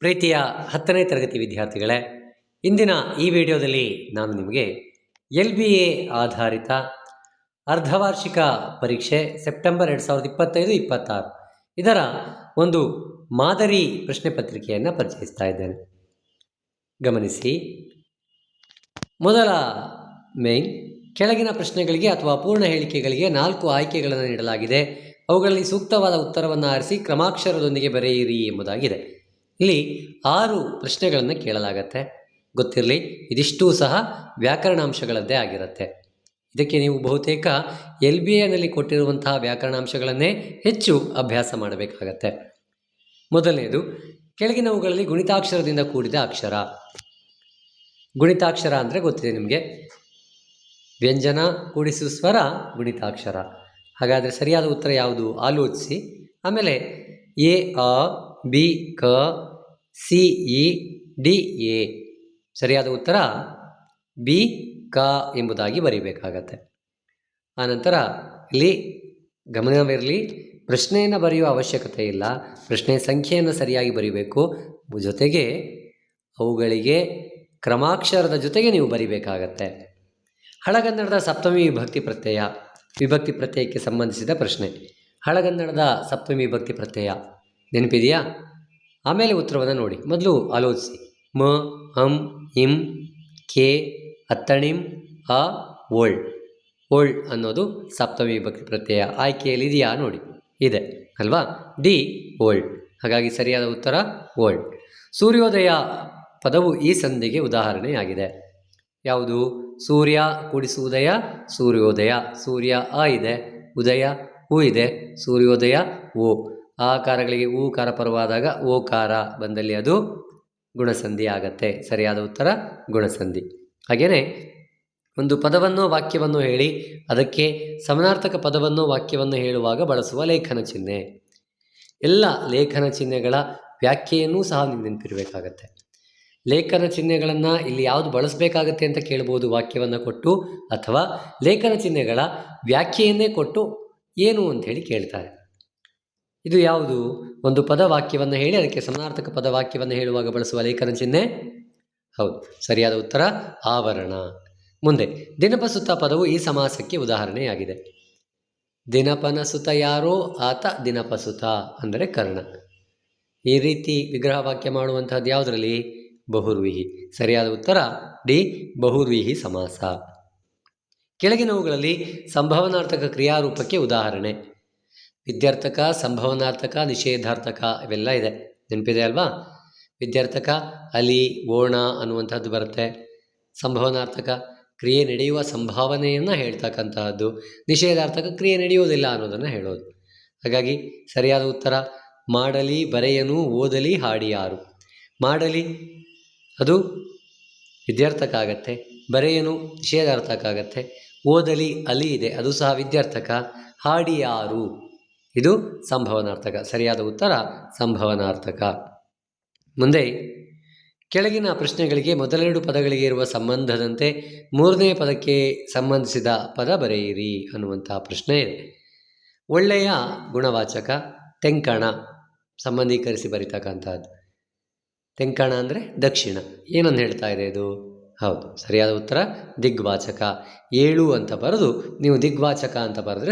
ಪ್ರೀತಿಯ ಹತ್ತನೇ ತರಗತಿ ವಿದ್ಯಾರ್ಥಿಗಳೇ, ಇಂದಿನ ಈ ವಿಡಿಯೋದಲ್ಲಿ ನಾನು ನಿಮಗೆ ಎಲ್ ಬಿ ಎ ಆಧಾರಿತ ಅರ್ಧವಾರ್ಷಿಕ ಪರೀಕ್ಷೆ ಸೆಪ್ಟೆಂಬರ್ ಎರಡು ಸಾವಿರದ ಇಪ್ಪತ್ತೈದು, ಇಪ್ಪತ್ತಾರು ಇದರ ಒಂದು ಮಾದರಿ ಪ್ರಶ್ನೆ ಪತ್ರಿಕೆಯನ್ನು ಪರಿಚಯಿಸ್ತಾ ಇದ್ದೇನೆ. ಗಮನಿಸಿ, ಮೊದಲ ಮೇನ್ ಕೆಳಗಿನ ಪ್ರಶ್ನೆಗಳಿಗೆ ಅಥವಾ ಪೂರ್ಣ ಹೇಳಿಕೆಗಳಿಗೆ ನಾಲ್ಕು ಆಯ್ಕೆಗಳನ್ನು ನೀಡಲಾಗಿದೆ. ಅವುಗಳಲ್ಲಿ ಸೂಕ್ತವಾದ ಉತ್ತರವನ್ನು ಆರಿಸಿ ಕ್ರಮಾಕ್ಷರದೊಂದಿಗೆ ಬರೆಯಿರಿ ಎಂಬುದಾಗಿದೆ. ಇಲ್ಲಿ ಆರು ಪ್ರಶ್ನೆಗಳನ್ನು ಕೇಳಲಾಗತ್ತೆ. ಗೊತ್ತಿರಲಿ? ಇದಿಷ್ಟೂ ಸಹ ವ್ಯಾಕರಣಾಂಶಗಳದ್ದೇ ಆಗಿರುತ್ತೆ. ಇದಕ್ಕೆ ನೀವು ಬಹುತೇಕ ಎಲ್ ಬಿ ಎನಲ್ಲಿ ಕೊಟ್ಟಿರುವಂತಹ ವ್ಯಾಕರಣಾಂಶಗಳನ್ನೇ ಹೆಚ್ಚು ಅಭ್ಯಾಸ ಮಾಡಬೇಕಾಗತ್ತೆ. ಮೊದಲನೆಯದು ಕೆಳಗಿನವುಗಳಲ್ಲಿ ಗುಣಿತಾಕ್ಷರದಿಂದ ಕೂಡಿದ ಅಕ್ಷರ. ಗುಣಿತಾಕ್ಷರ ಅಂದರೆ ಗೊತ್ತಿದೆ ನಿಮಗೆ? ವ್ಯಂಜನ ಕೂಡಿಸು ಸ್ವರ, ಗುಣಿತಾಕ್ಷರ. ಹಾಗಾದರೆ ಸರಿಯಾದ ಉತ್ತರ ಯಾವುದು? ಆಲೋಚಿಸಿ. ಆಮೇಲೆ ಎ ಅ ಬಿ, ಕ, ಸಿ, ಇ, ಡಿ, ಎ. ಸರಿಯಾದ ಉತ್ತರ ಬಿ, ಕ ಎಂಬುದಾಗಿ ಬರೀಬೇಕಾಗತ್ತೆ. ಆನಂತರ ಇಲ್ಲಿ ಗಮನವಿರಲಿ, ಪ್ರಶ್ನೆಯನ್ನು ಬರೆಯುವ ಅವಶ್ಯಕತೆ ಇಲ್ಲ. ಪ್ರಶ್ನೆ ಸಂಖ್ಯೆಯನ್ನು ಸರಿಯಾಗಿ ಬರೀಬೇಕು. ಜೊತೆಗೆ ಅವುಗಳಿಗೆ ಕ್ರಮಾಕ್ಷರದ ಜೊತೆಗೆ ನೀವು ಬರಿಬೇಕಾಗತ್ತೆ. ಹಳಗನ್ನಡದ ಸಪ್ತಮಿ ವಿಭಕ್ತಿ ಪ್ರತ್ಯಯ, ವಿಭಕ್ತಿ ಪ್ರತ್ಯಯಕ್ಕೆ ಸಂಬಂಧಿಸಿದ ಪ್ರಶ್ನೆ. ಹಳಗನ್ನಡದ ಸಪ್ತಮಿ ವಿಭಕ್ತಿ ಪ್ರತ್ಯಯ. ನೆನಪಿದೆಯಾ? ಆಮೇಲೆ ಉತ್ತರವನ್ನು ನೋಡಿ. ಮೊದಲು ಆಲೋಚಿಸಿ. ಮ, ಹಂ, ಇಂ, ಕೆ ಅತ್ತಣಿಂ ಅ ಓಳ್ ಓಳ್ ಅನ್ನೋದು ಸಪ್ತಮಿ ಭಕ್ತಿ ಪ್ರತ್ಯಯ ಆಯ್ಕೆಯಲ್ಲಿ ಇದೆಯಾ ನೋಡಿ. ಇದೆ, ಅಲ್ವಾ? ಡಿ ಓಲ್ಡ್ ಹಾಗಾಗಿ ಸರಿಯಾದ ಉತ್ತರ ಓಲ್ಡ್ ಸೂರ್ಯೋದಯ ಪದವು ಈ ಸಂಧಿಗೆ ಉದಾಹರಣೆಯಾಗಿದೆ. ಯಾವುದು? ಸೂರ್ಯ ಉದಯ ಸೂರ್ಯೋದಯ, ಸೂರ್ಯ ಅ ಇದೆ, ಉದಯ ಹೂ ಇದೆ, ಸೂರ್ಯೋದಯ ಓ ಆಕಾರಗಳಿಗೆ ಊಕಾರ ಪರವಾದಾಗ ಓಕಾರ ಬಂದಲ್ಲಿ ಅದು ಗುಣಸಂಧಿ ಆಗತ್ತೆ. ಸರಿಯಾದ ಉತ್ತರ ಗುಣಸಂಧಿ. ಹಾಗೆಯೇ ಒಂದು ಪದವನ್ನು ವಾಕ್ಯವನ್ನು ಹೇಳಿ ಅದಕ್ಕೆ ಸಮನಾರ್ಥಕ ಪದವನ್ನು ವಾಕ್ಯವನ್ನು ಹೇಳುವಾಗ ಬಳಸುವ ಲೇಖನ ಚಿಹ್ನೆ. ಎಲ್ಲ ಲೇಖನ ಚಿಹ್ನೆಗಳ ವ್ಯಾಖ್ಯೆಯನ್ನು ಸಹ ನೀವು ನೆನಪಿರಬೇಕಾಗತ್ತೆ. ಲೇಖನ ಚಿಹ್ನೆಗಳನ್ನು ಇಲ್ಲಿ ಯಾವುದು ಬಳಸಬೇಕಾಗತ್ತೆ ಅಂತ ಕೇಳ್ಬೋದು ವಾಕ್ಯವನ್ನು ಕೊಟ್ಟು ಅಥವಾ ಲೇಖನ ಚಿಹ್ನೆಗಳ ವ್ಯಾಖ್ಯೆಯನ್ನೇ ಕೊಟ್ಟು ಏನು ಅಂಥೇಳಿ ಕೇಳ್ತಾರೆ. ಇದು ಯಾವುದು? ಒಂದು ಪದವಾಕ್ಯವನ್ನು ಹೇಳಿ, ಅದಕ್ಕೆ ಸಮಾನಾರ್ಥಕ ಪದವಾಕ್ಯವನ್ನು ಹೇಳುವಾಗ ಬಳಸುವ ಲೇಖನ ಚಿಹ್ನೆ? ಹೌದು, ಸರಿಯಾದ ಉತ್ತರ, ಆವರಣ. ಮುಂದೆ, ದಿನಪಸುತ ಪದವು ಈ ಸಮಾಸಕ್ಕೆ ಉದಾಹರಣೆಯಾಗಿದೆ. ದಿನಪನ ಸುತ ಯಾರೋ ಆತ ದಿನಪಸುತ, ಅಂದರೆ ಕರ್ಣ. ಈ ರೀತಿ ವಿಗ್ರಹ ವಾಕ್ಯ ಮಾಡುವಂತಹದ್ದು ಯಾವುದರಲ್ಲಿ? ಬಹುರ್ವಿಹಿ. ಸರಿಯಾದ ಉತ್ತರ, ಡಿ, ಬಹುರ್ವಿಹಿ ಸಮಾಸ. ಕೆಳಗಿನವುಗಳಲ್ಲಿ ಸಂಭವನಾರ್ಥಕ ಕ್ರಿಯಾರೂಪಕ್ಕೆ ಉದಾಹರಣೆ. ವಿದ್ಯಾರ್ಥಕ, ಸಂಭವನಾರ್ಥಕ, ನಿಷೇಧಾರ್ಥಕ ಇವೆಲ್ಲ ಇದೆ. ನೆನಪಿದೆ ಅಲ್ವಾ? ವಿದ್ಯಾರ್ಥಕ, ಅಲಿ ಓಣ ಅನ್ನುವಂಥದ್ದು ಬರುತ್ತೆ. ಸಂಭವನಾರ್ಥಕ, ಕ್ರಿಯೆ ನಡೆಯುವ ಸಂಭಾವನೆಯನ್ನು ಹೇಳ್ತಕ್ಕಂತಹದ್ದು. ನಿಷೇಧಾರ್ಥಕ, ಕ್ರಿಯೆ ನಡೆಯುವುದಿಲ್ಲ ಅನ್ನೋದನ್ನು ಹೇಳೋದು. ಹಾಗಾಗಿ ಸರಿಯಾದ ಉತ್ತರ, ಮಾಡಲಿ, ಬರೆಯನು, ಓದಲಿ ಹಾಡಿಯಾರು ಮಾಡಲಿ, ಅದು ವಿದ್ಯಾರ್ಥಕ ಆಗತ್ತೆ. ಬರೆಯನು, ನಿಷೇಧಾರ್ಥಕ ಆಗತ್ತೆ. ಓದಲಿ, ಅಲಿ ಇದೆ, ಅದು ಸಹ ವಿದ್ಯಾರ್ಥಕ. ಹಾಡಿಯಾರು ಇದು ಸಂಭವನಾರ್ಥಕ, ಸರಿಯಾದ ಉತ್ತರ ಸಂಭವನಾರ್ಥಕ. ಮುಂದೆ, ಕೆಳಗಿನ ಪ್ರಶ್ನೆಗಳಿಗೆ ಮೊದಲೆರಡು ಪದಗಳಿಗೆ ಇರುವ ಸಂಬಂಧದಂತೆ ಮೂರನೇ ಪದಕ್ಕೆ ಸಂಬಂಧಿಸಿದ ಪದ ಬರೆಯಿರಿ ಅನ್ನುವಂತಹ ಪ್ರಶ್ನೆ ಇದೆ. ಒಳ್ಳೆಯ ಗುಣವಾಚಕ, ತೆಂಕಣ, ಸಂಬಂಧೀಕರಿಸಿ ಬರಿತಕ್ಕಂಥದ್ದು. ತೆಂಕಣ ಅಂದರೆ ದಕ್ಷಿಣ. ಏನನ್ನು ಹೇಳ್ತಾ ಇದೆ ಇದು? ಹೌದು, ಸರಿಯಾದ ಉತ್ತರ ದಿಗ್ವಾಚಕ. ಏಳು ಅಂತ ಬರೆದು ನೀವು ದಿಗ್ವಾಚಕ ಅಂತ ಬರೆದ್ರೆ